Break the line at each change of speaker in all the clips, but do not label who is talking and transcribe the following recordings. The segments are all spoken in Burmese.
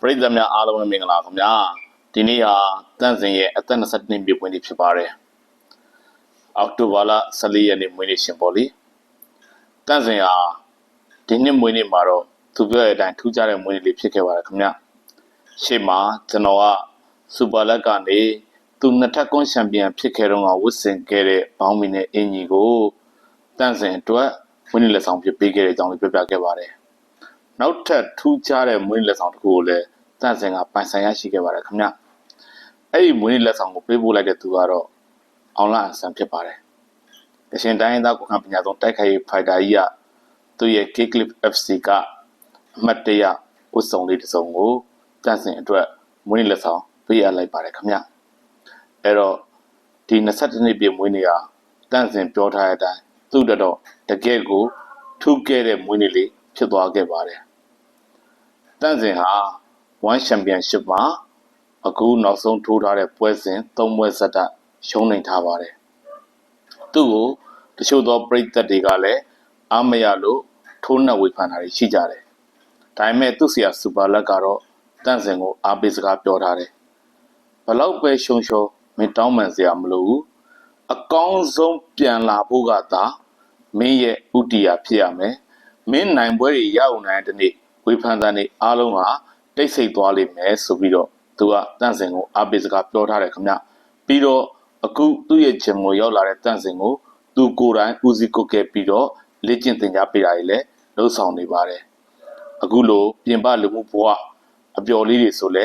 ပရိသတ်များအားလုံးလည်းမင်္ဂလာခင်ဗျာဒီနေ့ဟာတန့်စင်ရဲ့အသက်22နှစ်ပြည့်ပွဲနေ့ဖြစ်ပါတယ်အောက်တိုဘာလ14ရက်နေ့မွေးနေ့ရှင်ပေါ့လေတန့်စင်ဟာဒီနှစ်မွေးနေ့မှာတော့သူပြောတဲ့အတိုင်းထူးခြားတဲ့မွေးနေ့လေးဖြစ်ခဲ့ပါတယ်ခင်ဗျာရှေ့မှာကျွန်တော်ကစူပါလက်ကနေသူနှစ်ထပ်ကွန်းချန်ပီယံဖြစ်ခဲ့တော့ကဝစ်စင်ခဲ့တဲ့ဘောင်းမီနဲ့အင်ကြီးကိုတန့်စင်အတွက်မွေးနေ့လက်ဆောင်ဖြစ်ပေးခဲ့တဲ့အကြောင်းလေးပြောပြခဲ့ပါတယ် နောက်ထပ်ထူးခြားတဲ့မွေးနေ့လက်ဆောင်တစ်ခုကိုလည်းတန့်စင်ကပိုင်ဆိုင်ရရှိခဲ့ပါတယ်ခင်ဗျအဲ့ဒီမွေးနေ့လက်ဆောင်ကိုပေးပို့လိုက်တဲ့သူကတော့အောင်လာအဆန်ဖြစ်ပါတယ်ကရှင်တိုင်းရင်းသားကိုခံပညာဆုံးတိုက်ခိုက်ရေးဖိုက်တာကြီးကသူ့ရဲ့ K-Clip FC ကအမှတ်တရဝတ်စုံလေးတစ်စုံကိုတန့်စင်အတွက်မွေးနေ့လက်ဆောင်ပေးရလိုက်ပါတယ်ခင်ဗျအဲ့တော့ဒီ22နှစ်ပြည့်မွေးနေ့ဟာတန့်စင်ပြောထားတဲ့အတိုင်းသူ့တက်တော့တကယ်ကိုထူးခဲ့တဲ့မွေးနေ့လေးဖြစ်သွားခဲ့ပါတယ် တန့်စင်ဟာ One Championship မှာအခုနောက်ဆုံးထိုးထားတဲ့ပွဲစဉ်၃ပွဲဇက်တက်ရှုံးနိုင်ထားပါတယ်။သူ့ကိုတချို့သောပရိသတ်တွေကလည်းအားမရလို့ထိုးနှက်ဝေဖန်တာတွေရှိကြတယ်။ဒါပေမဲ့သူ့ဆရာစူပါလက်ကတော့တန့်စင်ကိုအားပေးစကားပြောထားတယ်။ဘလောက်ပဲရှုံရှုံမင်းတောင်းပန်စရာမလိုဘူး။အကောင်းဆုံးပြန်လာဖို့ကသာမင်းရဲ့ဥတီယာဖြစ်ရမယ်။မင်းနိုင်ပွဲတွေရအောင်နိုင်တဲ့နေ့ဝေ ဖန်တဲ့နေ့အားလုံးဟာတိတ်ဆိတ်သွားလိမ့်မယ်ဆိုပြီးတော့သူကတန့်စင်ကိုအားပေးစကားပြောထားတယ်ခင်ဗျ။ပြီးတော့အခုသူ့ရဲ့ဂျင်ကိုရောက်လာတဲ့တန့်စင်ကိုသူကိုယ်တိုင်ဦးစီးကုတ်ခဲ့ပြီးတော့လေ့ကျင့်သင်ကြားပေးတာတွေလည်းလှုပ်ဆောင်နေပါတယ်။အခုလိုပြင်ပလူမှုဘဝအပျော်လေးတွေဆိုလဲ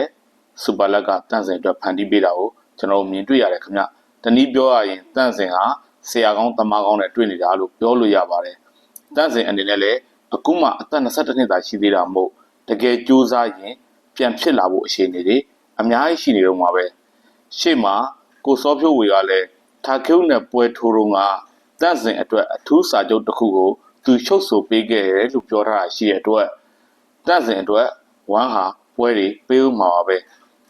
စူပါလက်ကတန့်စင်အတွက်ဖန်တီးပေးတာကိုကျွန်တော်တို့မြင်တွေ့ရတယ်ခင်ဗျ။တနည်းပြောရရင်တန့်စင်ဟာဆရာကောင်းတမကောင်းနဲ့တွေ့နေတာလို့ပြောလို့ရပါတယ်။တန့်စင်အနေနဲ့လည်း အခုမှအသက်22နှစ်သာရှိသေးတာမို့တကယ်ကြိုးစားရင်ပြန်ဖြစ်လာဖို့အခြေအနေတွေအများကြီးရှိနေတော့မှာပဲ။ရှေ့မှာကိုစောဖြိုးဝေကလည်းထာကျုံနဲ့ပွဲထိုးတော့ကတန့်စင်အတွက်အထူးစာချုပ်တစ်ခုကိုသူချုပ်ဆိုပေးခဲ့တယ်လို့ပြောထားတာရှိတဲ့အတွက်တန့်စင်အတွက်ဝမ်းဟာပွဲတွေပေးဦးမှာပါပဲ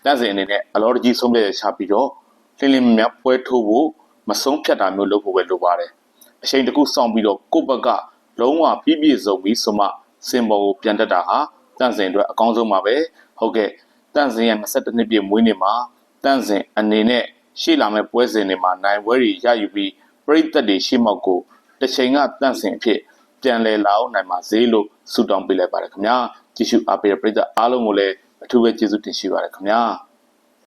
တန့်စင်အနေနဲ့အလောတကြီးဆုံးဖြတ်ရချပြီးတော့လင်းလင်းမြတ်ပွဲထိုးဖို့မဆုံးဖြတ်တာမျိုးလုပ်ဖို့ပဲလိုပါတယ်အချိန်တစ်ခုစောင့်ပြီးတော့ကိုယ့်ဘက်က လုံးဝပြည့်ပြည့်စုံပြီးဆိုမှစင်ပေါ်ကိုပြန်တက်တာဟာတန့်စင်အတွက်အကောင်းဆုံးပါပဲဟုတ်ကဲ့တန့်စင်ရဲ့22နှစ်ပြည့်မွေးနေ့မှာတန့်စင်အနေနဲ့ရှေ့လာမယ့်ပွဲစဉ်တွေမှာနိုင်ပွဲတွေရယူပြီးပြည်သက်တွေရှေ့မောက်ကိုတစ်ချိန်ကတန့်စင်အဖြစ်ပြန်လည်လာအောင်နိုင်ပါစေလို့ဆုတောင်းပေးလိုက်ပါတယ်ခင်ဗျာကြည့်ရှုအားပေးတဲ့ပြည်သက်အားလုံးကိုလည်းအထူးပဲကျေးဇူးတင်ရှိပါတယ်ခင်ဗျာ